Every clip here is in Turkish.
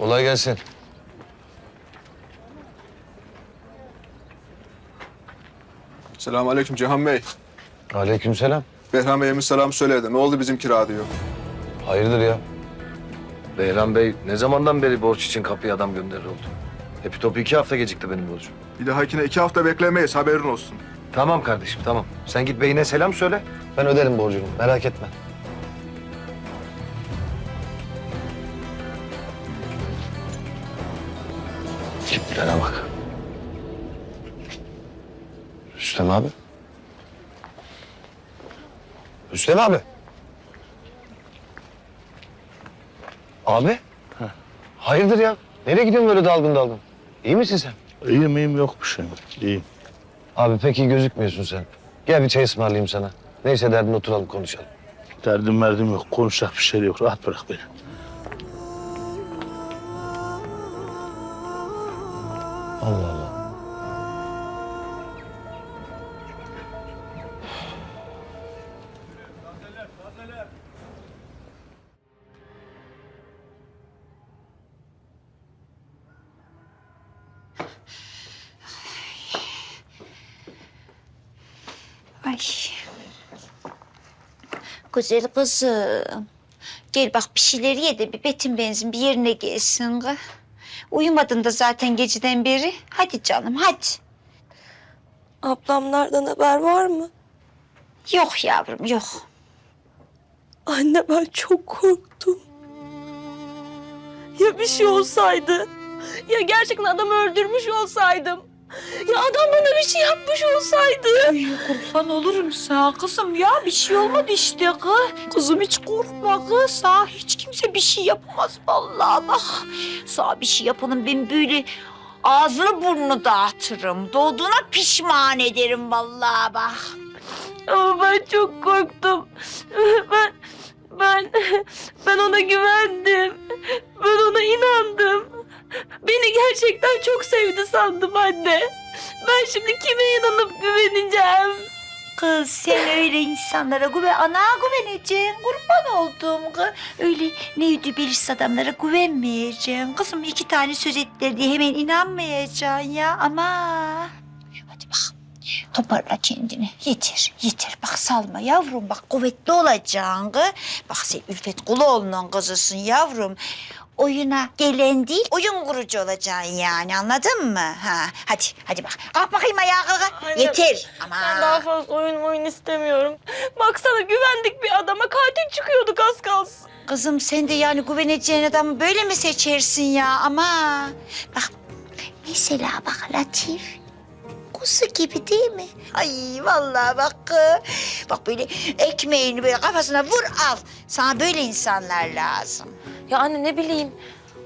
Kolay gelsin. Selamünaleyküm Cihan Bey. Aleykümselam. Behram Bey'imiz selam söyledi. Ne oldu bizim kira diyor. Hayırdır ya? Beyran Bey ne zamandan beri borç için kapıya adam gönderir oldu? Hepi topu iki hafta gecikti benim borcum. Bir dahakine iki hafta beklemeyiz haberin olsun. Tamam kardeşim tamam. Sen git beyine selam söyle. Ben öderim borcunu. Merak etme. Tiplere bak. Rüstem abi. Rüstem abi. Abi. Hayırdır ya? Nereye gidiyorsun böyle dalgın dalgın? İyi misin sen? İyiyim iyiyim yok bir şey. İyiyim. Abi pek iyi gözükmüyorsun sen. Gel bir çay ısmarlayayım sana. Neyse derdin oturalım konuşalım. Derdim merdim yok. Konuşacak bir şey yok. Rahat bırak beni. Allah Allah. Ay. Güzel kızım. Gel bak bir şeyler ye de bir betin benzin bir yerine gelsin. kız. Uyumadın da zaten geceden beri. Hadi canım hadi. Ablamlardan haber var mı? Yok yavrum yok. Anne ben çok korktum. Ya bir şey olsaydı? Ya gerçekten adamı öldürmüş olsaydım? Ya adam bana bir şey yapmış olsaydı? Ay kurban olurum sağ kızım ya bir şey olmadı işte kız. Kızım hiç korkma kız. Sağ hiç kimse bir şey yapamaz vallahi bak. Sağ bir şey yapanın ben böyle ağzını burnunu dağıtırım. Doğduğuna pişman ederim vallahi bak. Ama ben çok korktum. Ben ben ben ona güvendim. Ben ona inandım. Beni gerçekten çok sevdi sandım anne. Ben şimdi kime inanıp güveneceğim? Kız sen öyle insanlara güven, ana güveneceksin. Kurban olduğum kız. Öyle neydi bilirsiz adamlara güvenmeyeceksin. Kızım iki tane söz ettiler hemen inanmayacaksın ya ama. Hadi bak toparla kendini. Yeter yeter bak salma yavrum bak kuvvetli olacaksın kız. Bak sen Ülfet Kuluoğlu'nun kızısın yavrum. Oyuna gelen değil, oyun kurucu olacaksın yani anladın mı? Ha, hadi hadi bak. Kalk bakayım ayağa kalk. Anne, Yeter. Ama. Ben daha fazla oyun oyun istemiyorum. Baksana güvendik bir adama katil çıkıyorduk az kalsın. Kızım sen de yani güveneceğin adamı böyle mi seçersin ya ama? Bak mesela bak Latif. Kuzu gibi değil mi? Ay vallahi bak. Bak böyle ekmeğini böyle kafasına vur al. Sana böyle insanlar lazım. Ya anne ne bileyim.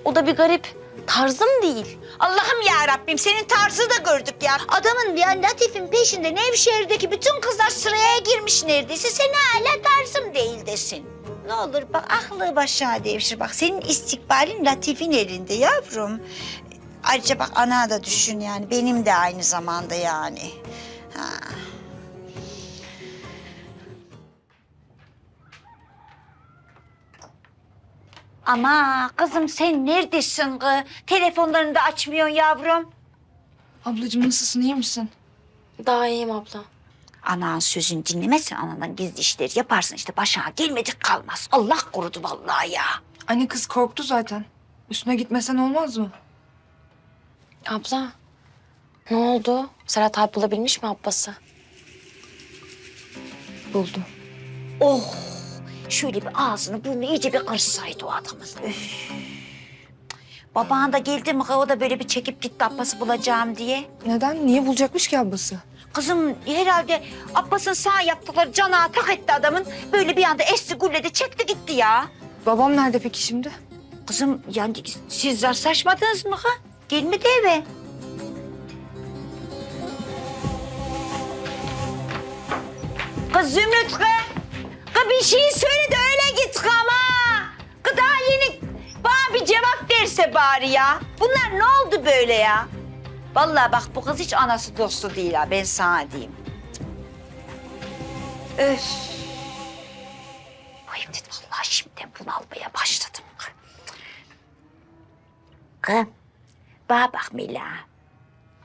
O da bir garip. Tarzım değil. Allah'ım ya Rabbim senin tarzı da gördük ya. Adamın yani Latif'in peşinde Nevşehir'deki bütün kızlar sıraya girmiş neredeyse. Sen hala tarzım değil desin. Ne olur bak aklı başına devşir. Bak senin istikbalin Latif'in elinde yavrum. Ayrıca bak ana da düşün yani. Benim de aynı zamanda yani. Ha. Ama kızım sen neredesin kız? Telefonlarını da açmıyorsun yavrum. Ablacığım nasılsın, iyi misin? Daha iyiyim abla. Anan sözünü dinlemezsen anadan gizli işleri yaparsın işte başına gelmedik kalmaz. Allah korudu vallahi ya. Anne kız korktu zaten. Üstüne gitmesen olmaz mı? Abla. Ne oldu? Serhat abi bulabilmiş mi Abbas'ı? Buldu. Oh şöyle bir ağzını burnunu iyice bir karışsaydı o adamın. Öf. Baban da geldi mi o da böyle bir çekip gitti Abbas'ı bulacağım diye. Neden? Niye bulacakmış ki ablası? Kızım herhalde Abbas'ın sağ yaptıkları cana tak etti adamın. Böyle bir anda esti gulledi çekti gitti ya. Babam nerede peki şimdi? Kızım yani siz rastlaşmadınız mı ha? Gelmedi eve. Kız Zümrüt kız. Kız bir şey söyle de öyle git. Kız daha yeni bana bir cevap verse bari ya. Bunlar ne oldu böyle ya? Vallahi bak bu kız hiç anası dostu değil ha ben sana diyeyim. Öf. Ay dedim vallahi şimdiden bunalmaya başladım. Kız, bana bak Mila.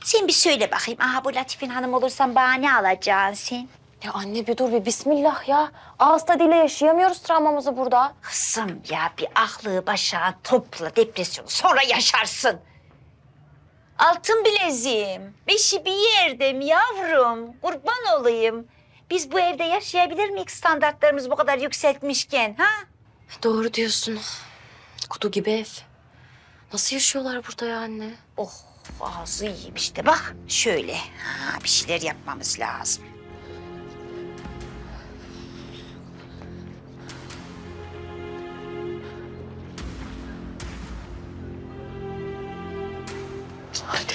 Sen bir söyle bakayım. Aha bu Latif'in hanım olursan bana ne alacaksın sen? Ya anne bir dur bir bismillah ya. Ağız tadıyla yaşayamıyoruz travmamızı burada. Kızım ya bir aklı başa topla depresyonu sonra yaşarsın. Altın bileziğim. Beşi bir yerde mi yavrum? Kurban olayım. Biz bu evde yaşayabilir miyiz standartlarımızı bu kadar yükseltmişken ha? Doğru diyorsun. Kutu gibi ev. Nasıl yaşıyorlar burada ya anne? Oh ağzı iyiyim işte bak şöyle. Ha, bir şeyler yapmamız lazım.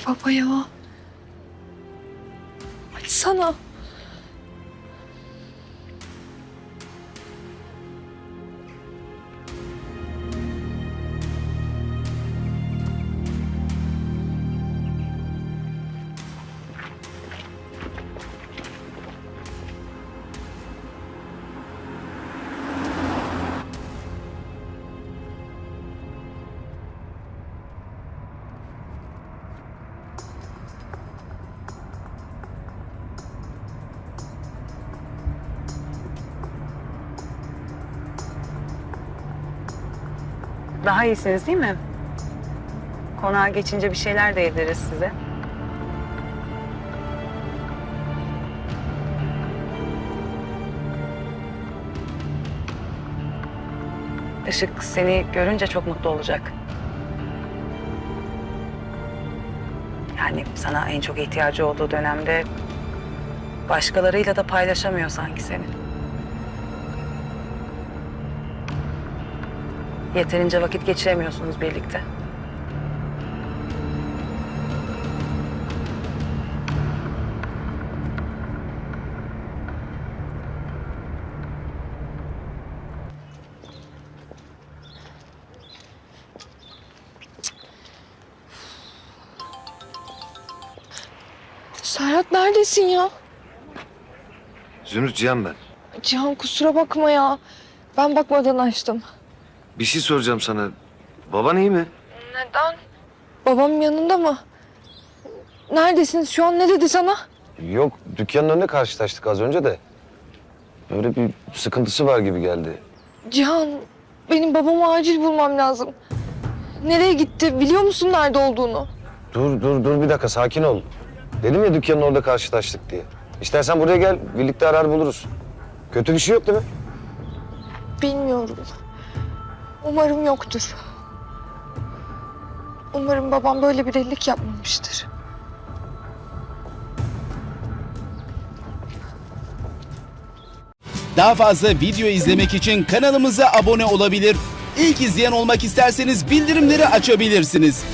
Baba ya. Açsana. Daha iyisiniz değil mi? Konağa geçince bir şeyler de yediririz size. Işık seni görünce çok mutlu olacak. Yani sana en çok ihtiyacı olduğu dönemde başkalarıyla da paylaşamıyor sanki seni. Yeterince vakit geçiremiyorsunuz birlikte. Serhat neredesin ya? Zümrüt Cihan ben. Cihan kusura bakma ya. Ben bakmadan açtım. Bir şey soracağım sana. Baban iyi mi? Neden? Babam yanında mı? Neredesiniz şu an? Ne dedi sana? Yok dükkanın önünde karşılaştık az önce de. Böyle bir sıkıntısı var gibi geldi. Cihan, benim babamı acil bulmam lazım. Nereye gitti? Biliyor musun nerede olduğunu? Dur dur dur bir dakika sakin ol. Dedim ya dükkanın orada karşılaştık diye. İstersen buraya gel birlikte arar buluruz. Kötü bir şey yok değil mi? Bilmiyorum. Umarım yoktur. Umarım babam böyle bir delilik yapmamıştır. Daha fazla video izlemek için kanalımıza abone olabilir. İlk izleyen olmak isterseniz bildirimleri açabilirsiniz.